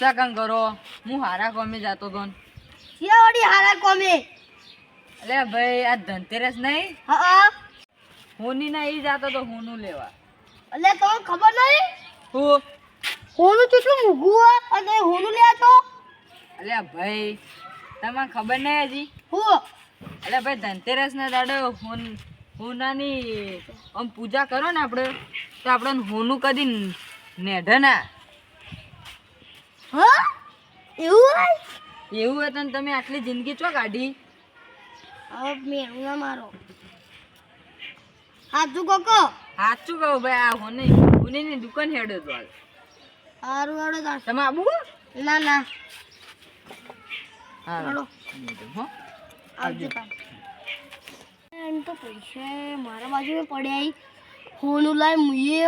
હસતા કામ કરો? હું હારા કોમે જતો તો. શિયાવાડી હારા કોમે? અરે ભાઈ આ ધનતેરસ નહીં? હા. હોની ના ઈ જાતો તો હોનું લેવા. એટલે તમને ખબર નહીં? હું? હોનું કેટલું મૂઘું અને હોનું લે તો અલે ભાઈ તમને ખબર નહીં હજી? હું? અલે ભાઈ ધનતેરસ ના દાડે હોન હોનાની આમ પૂજા કરો ને આપણે તો આપણે હોનું કદી નેઢે ના. હા? એવું હોય? એવું હોય તો તમે આટલી જિંદગી ચો કાઢી? હવે મેળું ના મારો. હાચું કોકો સાચું કહો ભાઈ આ હોની હોનીની દુકાન હેડે તો હાલ. તાર. તમે આબુ ના ના. હાલો. હો? આવજો એમ તો પૈસા મારા બાજુ પડ્યા. હોનું લાય મુએ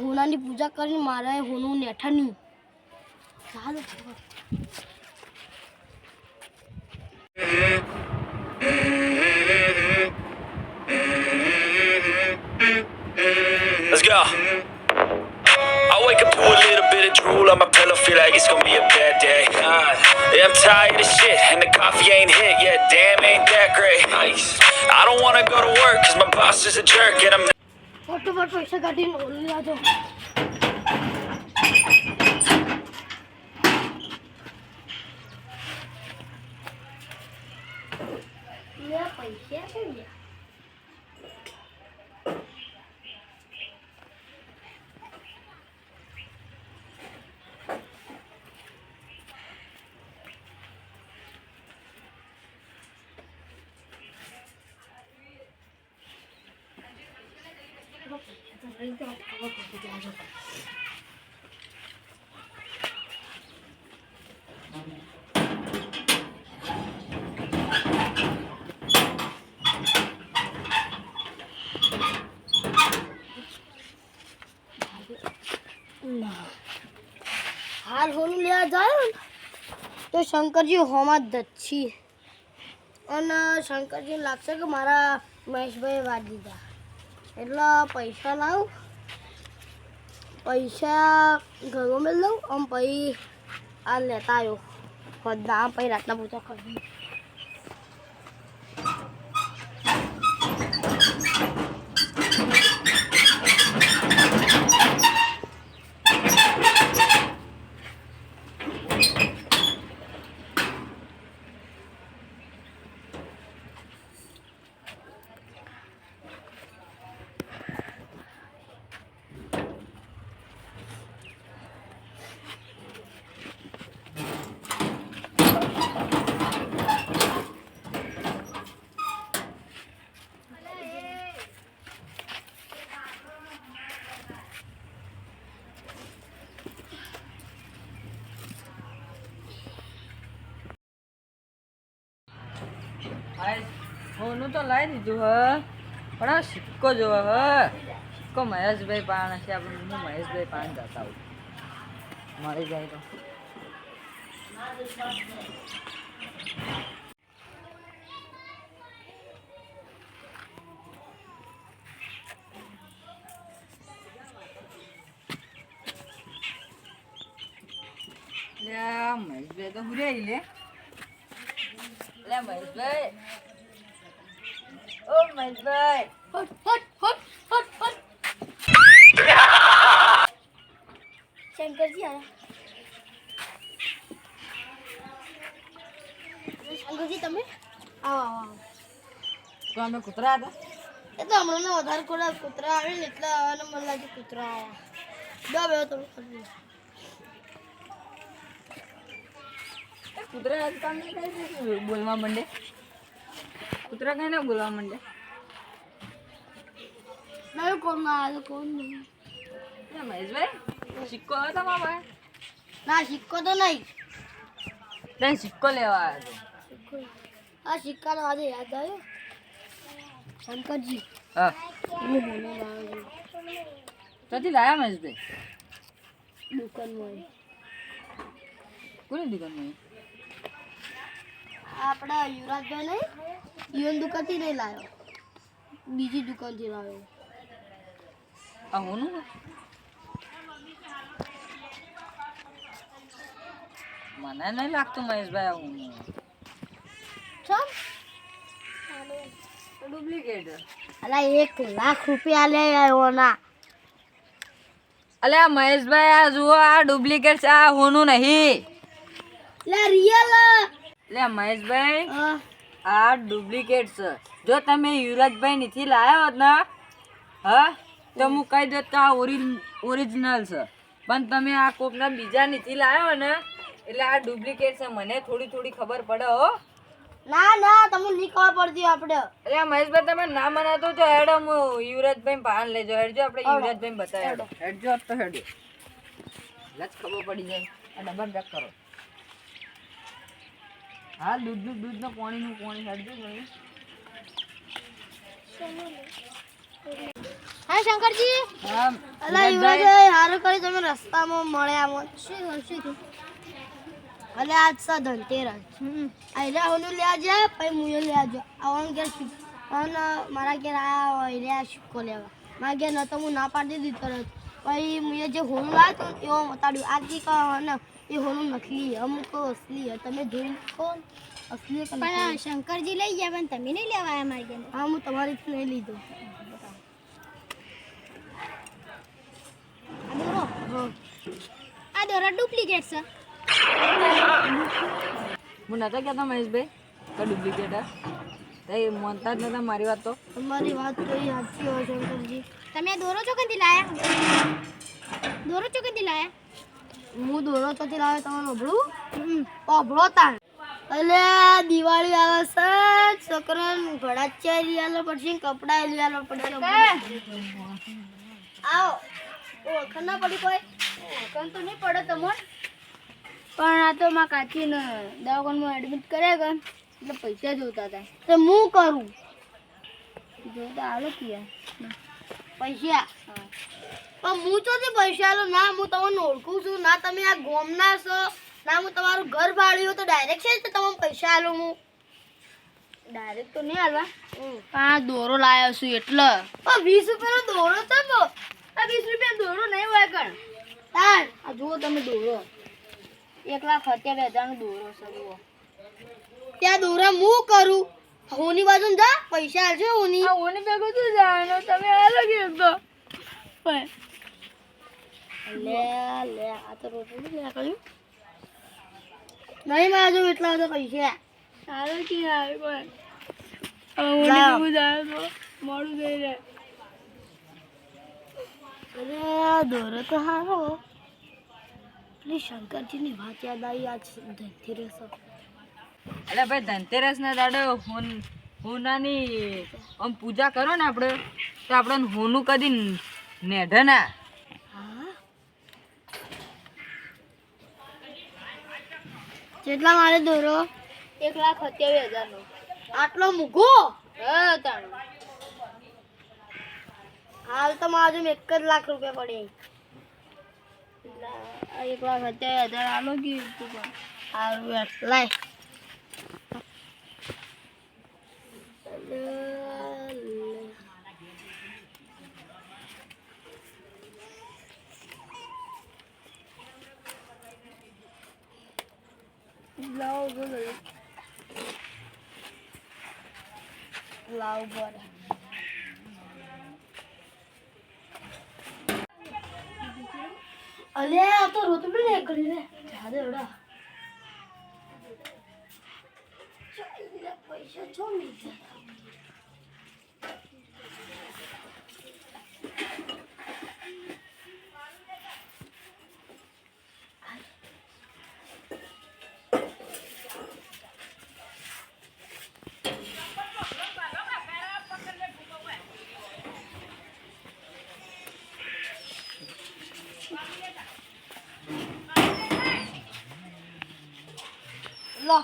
હોનાની પૂજા કરીને મારે હોનું નેઠાની ચાલો Let's go. I wake up to a little bit of drool on my pillow, feel like it's gonna be a bad day. Uh, yeah, I'm tired of shit, and the coffee ain't hit yet. Damn, ain't that great. Nice. I don't wanna go to work, cause my boss is a jerk, and I'm હાલ હોનું લેવા જાય ને, તો શંકરજી હોમાં દચ્છી. અને શંકરજી લાગશે કે મારા મહેશભાઈ વાગી દીધા એટલે પૈસા લાવ. પૈસા ઘરમાં લઉં આમ પછી આ લેતા આવ્યો. બધા આમ પછી રાતના પૂજા કરી હોનું તો લાવી દીધું હ. પણ આ સિક્કો જોવો હ. સિક્કો મહેશભાઈ પાણ છે. આપણે હું મહેશભાઈ પાણ જતા આવું મળી જાય તો. મહેશભાઈ તો હુર્યા લે. લે મહેશભાઈ. ઓ મહેશભાઈ. હટ હટ હટ હટ હટ. શંકરજી આવ્યા શંકરજી તમે? આવો આવો આવો. તો અમે કૂતરા હતા? એ તો હમણાં વધારે ખોરાક કૂતરા આવે ને એટલે મને લાગે કૂતરા આવ્યા બે બે તમે કરી એ કૂતરા આજકાલ નહીં બોલવા માંડે? કૂતરા કઈ ના બોલવા માંડે? ના કોણ આવે કોણ નહીં. મહેશભાઈ સિક્કો તમારા પાસે. ના સિક્કો તો નહીં. તને સિક્કો લેવા આવ્યો હતો. આ સિક્કાનો આજે યાદ આવ્યો? શંકરજી. હા. ત્યાંથી લાયા મહેશભાઈ? દુકાનમાં. કોની દુકાનમાં? આપણા યુવરાજભાઈ નહીં યુવન દુકાનથી નહીં લાવ્યો બીજી દુકાનથી લાવ્યો આ હોનું મને નહીં લાગતું મહેશભાઈ આવું ચમ? ડુપ્લિકેટ. અલા એક લાખ રૂપિયા લે આવ્યો ના. અલે આ મહેશભાઈ આ જુઓ આ ડુપ્લિકેટ છે આ હોનું નહીં. લે રિયલ એટલે મહેશભાઈ આ ડુપ્લિકેટ છે. જો તમે યુવરાજભાઈ નીથી લાવ્યા હોત ને હા તો હું કહી દઉં કે આ ઓરિજિનલ છે. પણ તમે આ કોકના બીજા નીથી લાવ્યો ને એટલે આ ડુપ્લિકેટ છે. મને થોડી થોડી ખબર પડે હો. ના ના તમને નહીં ખબર પડતી આપણે. એટલે મહેશભાઈ તમે ના મનાતો તો હેડો હું યુવરાજભાઈ પાન લેજો. હેડજો આપણે યુવરાજભાઈ બતાવી હેડો. હેડજો તો હેડો. એટલે જ ખબર પડી જાય. આ ડબલ પેક કરો. હા દૂધનું દૂધનું પાણીનું પાણી કાઢજો ભાઈ. હા શંકરજી. હા અલા યુવરાજ હારું કરી તમે રસ્તામાં મળ્યા મો શું શું અલે આજ સા ધનતેરસ. આયરા હોનું લેવા જાય પછી મુયો લેવા જો આવવાનું ઘેર અને મારા ઘેર આયા આયરા સિક્કો લેવા. મારા ઘેર નતો હું ના પાડી દીધી તરત. પછી મુએ જે હોનું લાવ્યો તો એવો બતાડ્યું આજે કહો ને. એ હોનું નકલી અમુક અસલી હે. તમે જોઈ કોણ અસલી પણ શંકરજી લઈ ગયા પણ તમે નહીં લેવા આવ્યા મારી ઘરે હા હું તમારીથી લઈ લીધો. આ દોરા. આ દોરો ડુપ્લિકેટ છે. હું નતા કહેતો મહેશભાઈ કે ડુપ્લિકેટ તે એ માનતા જ નતા મારી વાત તો. તમારી વાત તો સાચી હોય શંકરજી. તમે આ દોરો ચોકનથી લાયા? દોરો ચોકનથી લાયા? હું દોરો ચોથી લાવે તમારું અભળું? અભળો તાણ. એટલે દિવાળી આવે છે, છોકરાને ભડાચ્યા લઈ આલો પડશે કપડા લઈ આલો પડશે આવો. ઓળખાણ ના પડી કોઈ? ઓળખાણ તો નહીં પડે તમને. પણ આ તો માં કાચીને દવાખાનામાં એડમિટ કર્યા ગયા એટલે પૈસા જોતા હતા તો હું કરું? જોતા આલો કે પૈસા? પણ હું તો તે પૈસા આલો ના હું તમને ઓળખું છું ના તમે આ ગોમના છો ના હું તમારું ઘર ભાડ્યું તો ડાયરેક્ટ છે તો તમને પૈસા આલો હું. ડાયરેક્ટ તો નહીં હાલવા આ દોરો લાવ્યો છું એટલે. પણ વીસ રૂપિયાનો દોરો છે તો આ વીસ રૂપિયા દોરો નહીં હોય કણ તાર. આ જુઓ તમે દોરો. એક લાખ અત્યારે હજારનો દોરો છે જુઓ. ત્યાં દોરા હું કરું? હોની બાજુ જા પૈસા આલજો હોની. હોની ભેગો શું જવાનો તમે હાલો કે તો લે લે આ તો રોટલી લે કર્યું નહીં મારા જો એટલા બધા પૈસા. હાલો કે આવે પણ. લાવ. ભેગો જાય તો મોડું થઈ જાય. અરે દોરો તો હારો. પેલી શંકરજીની વાત યાદ આવી આજ ધનતેરસ. અરે ભાઈ ધનતેરસ ના દાડે હોન હોનાની આમ પૂજા કરો ને આપણે તો આપણે હોનું કદી નેઢે ના હા કેટલા મારે દોરો, એક લાખ સત્યાવીસ હજારનો. આટલો મૂકો? હા તાણું હાલ તો મારા એક જ લાખ રૂપિયા પડે. એક લાખ સત્યાવીસ હજાર આલો ગયું યાર લાય. લાવો બોલો લાવ બરે અલે, આ તો રોતું બી નહીં કરી રે જાદે ઓડા પૈસા છો નહીં લો.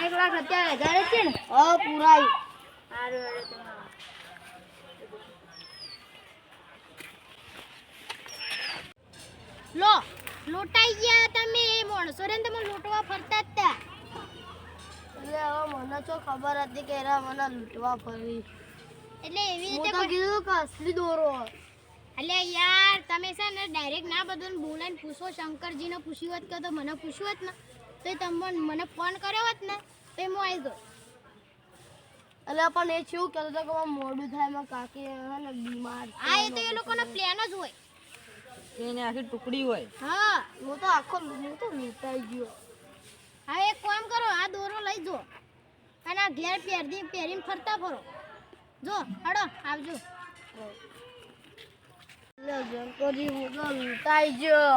એક લાખ અત્યારે હજાર જ છે ને? હા તમે લો લોટાઈ ગયા તમે માણસો રે તમે લૂંટવા ફરતા હતા એટલે હવે મને તો ખબર હતી કે એરા મને લૂંટવા ફરી. એટલે એવી રીતે તો કીધું કે અસલી દોરો એટલે યાર તમે છે ને ડાયરેક્ટ ના બધું બોલાઈને પૂછો શંકરજીને પૂછ્યું હોત કે તો મને પૂછ્યું હોત ને? તો તમે મને ફોન કર્યો હોત ને તો હું આવી દો એટલે પણ એ શું કહેતો હતો કે મોડું થાયમાં કાકી હે ને બીમાર આ એ તો એ લોકોનો પ્લાન જ હોય. એની આખી ટુકડી હોય. હા હું તો આખો હું તો લૂંટાઈ ગયો. હવે એક કામ કરો આ દોરો લઈ જો અને આ ઘેર પહેરી પહેરીને ફરતા ફરો. જો હડો આવજો. એટલે શંકરજી હું તો લૂંટાઈ ગયો.